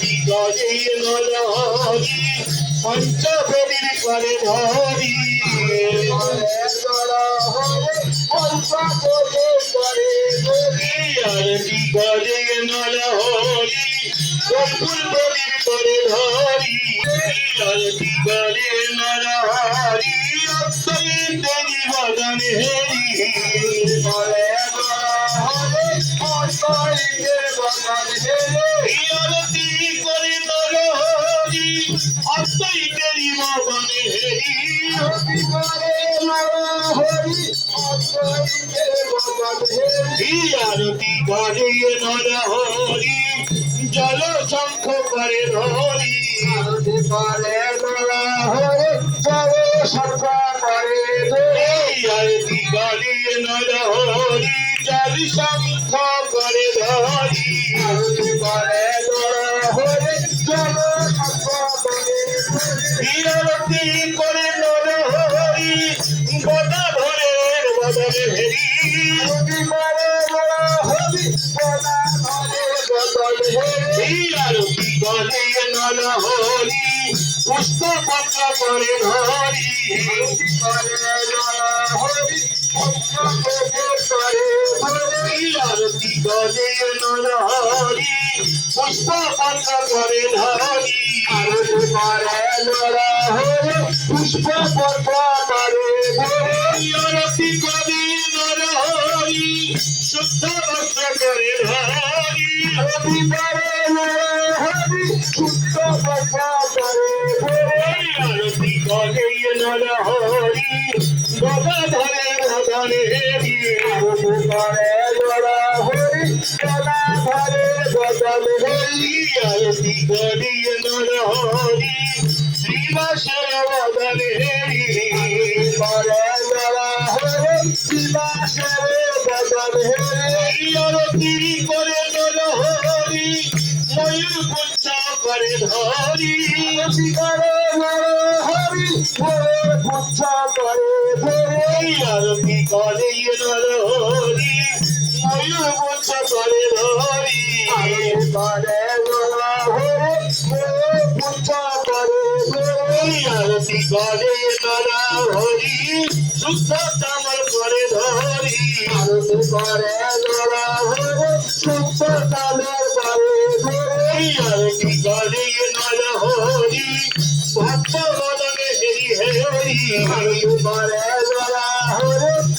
আরতি করে নর হরি পঞ্চ প্রদীপ করে ধরি। আরতি করে নর হরি কর্পূর প্রদীপ করে ধরি। আরতি করে নলহরি অক্ষয় দেবী বদনে হেরি আরতি করে নরহরি জল শঙ্খ করে ধরি আরতি করে নরহরি জল শঙ্খ করে নরি আরতি করে নরহরি জল শঙ্খ করে ধরি আরতি করে করে নর হরি, পুষ্প পত্র করে হরে আরতি করে নর হরি পুষ্প পত্র করে ধরি। আরতি করে তোরা হরে পুষ্প পর্ব করে আরতি করে নর হরি শুদ্ধ বস্ত্র করে ধরি আরতি করে করে তোরা হরে গদা বদল হেরি আরতি করে নর হরি। শ্রীবাসর বদনে হেরি করে তোরা হরে শিবাসরে বদল হেরে আরতি করে নর হরি। ময়ূর পুচ্ছ করে ধরি। করে নর হরি পুচ্ছ করে ধরে আরতি করে নর হরি ময়ূর পুচ্ছ করে ধরি। করে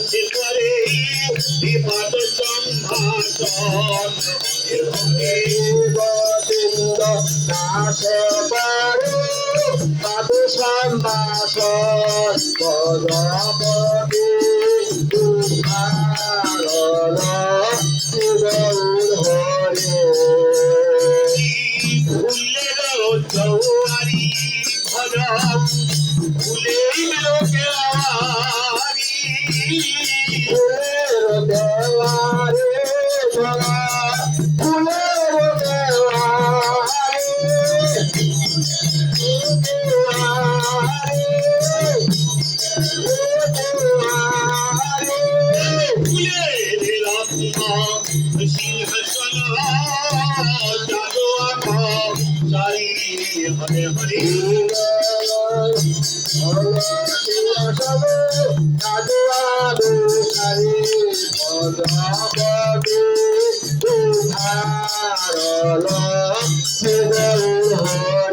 দাস করে বিপদ সম্ভাষণ দাস পারে সাধু সম্ভাষ পদপতি দুঃখারণ পদপদে তুধারল সে গৌর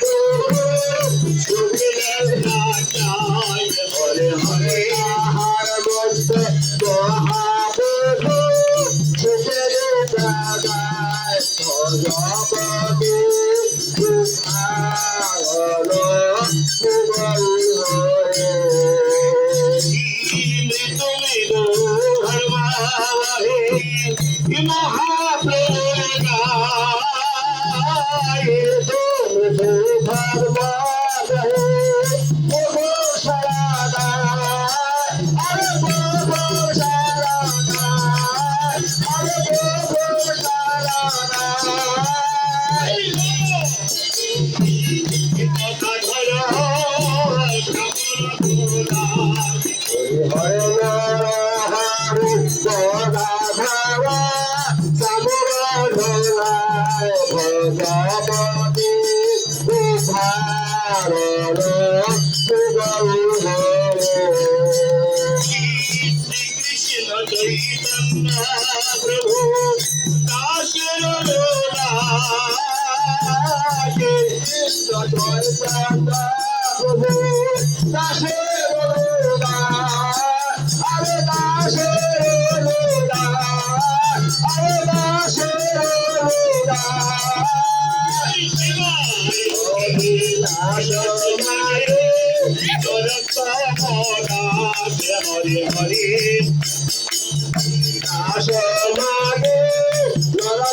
Oh,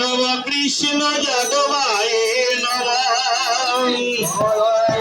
নম কৃষ্ণ জগবায় নম হরে